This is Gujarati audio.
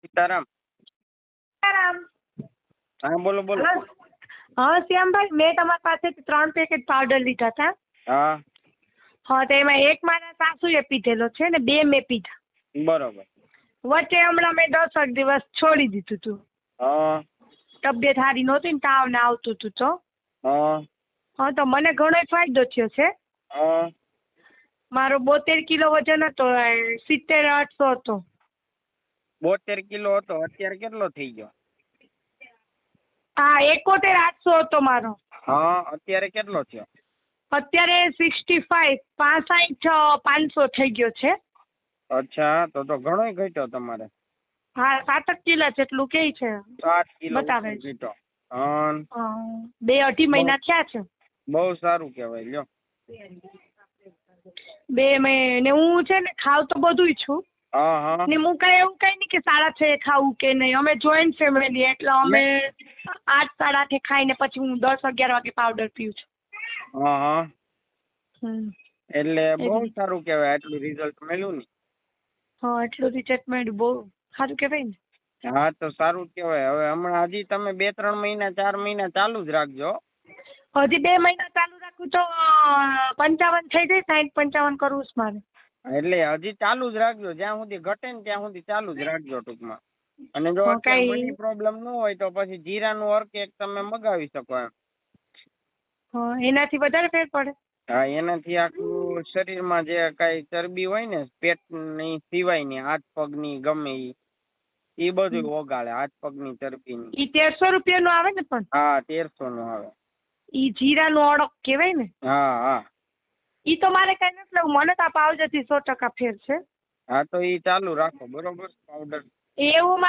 સીતારામ. સીતારામ. હા બોલો બોલો. હા શ્યામભાઈ મેં તમારી પાસેથી ત્રણ પેકેટ પાવડર લીધા હતા. હા. હા તો એમાં એક મારા સાસુએ પીધેલો છે ને બે મેં પીધા. બરોબર. વચ્ચે હમણાં મેં દસ એક દિવસ છોડી દીધું હતું હા. તબિયત સારી નહોતી ને તાવ ને આવતું હતું તો. હા. હા તો મને ઘણો ફાયદો થયો છે. હા. મારો બોતેર કિલો વજન હતો સિત્તેર આઠસો હતો. બોતેર કિલો હતો અત્યારે કેટલો થઈ ગયો? હા એકોતેર આઠસો હતો મારો. હા અત્યારે કેટલો થયો? અત્યારે સિક્સટી ફાઈવ પાસઠ પાંચસો થઈ ગયો છે. અચ્છા તો તો ઘણો ઘટ્યો તમારે. હા સાતક કિલો જેટલું કે છે. સાત કિલો બતાવે ઘટ્યો. બે અઢી મહિના થયા છે. બહુ સારું કહેવાય લ્યો. બે મહિને હું છે ને ખાવ તો બધુંય છું. ને હું કઈ એવું કઈ નહીં કે સાડા છ ખાવું કે નહીં. અમે જોઈન્ટ ફેમિલી એટલે અમે આઠ સાડા આઠે ખાઈને પછી હું દસ અગિયાર વાગે પાવડર પીઉં છું. એટલે બહુ સારું કહેવાય આટલું રિઝલ્ટ મળ્યું ને. હા એટલું રિઝલ્ટ મળ્યું. બહુ સારું કહેવાય ને. હા તો સારું કેવાય કહેવાય. હવે હમણાં હજી તમે બે ત્રણ મહિના ચાર મહિના ચાલુ જ રાખજો. હજી બે મહિના ચાલુ રાખું તો પંચાવન થઈ જાય સાઈઠ પંચાવન કરવું છે મારે. એટલે હજી ચાલુ જ રાખજો. જ્યાં સુધી ઘટે ને ત્યાં સુધી ચાલુ જ રાખજો ટૂંકમાં. અને જો કાંઈ- પ્રોબ્લેમ ન હોય તો પછી જીરાનું અર્ક એક તમે મગાવી શકો એમ. એનાથી વધારે ફેર પડે? હા એનાથી આખું શરીરમાં જે કઈ ચરબી હોય ને પેટની સિવાયની હાથ પગની ગમે ઈ ઈ બધું ઓગાળે હાથ પગની ચરબીની. ઈ તેરસો રૂપિયાનું આવે ને પણ? હા તેરસો નું આવે. ઈ જીરાનું અડક કહેવાય ને? હા હા. ઈ તો મારે કઈ નથી લેવું. મને તો આ પાવડરથી સો ટકા ફેર છે. હા તો ઈ ચાલુ રાખો. બરોબર? પાવડર. એવું મારે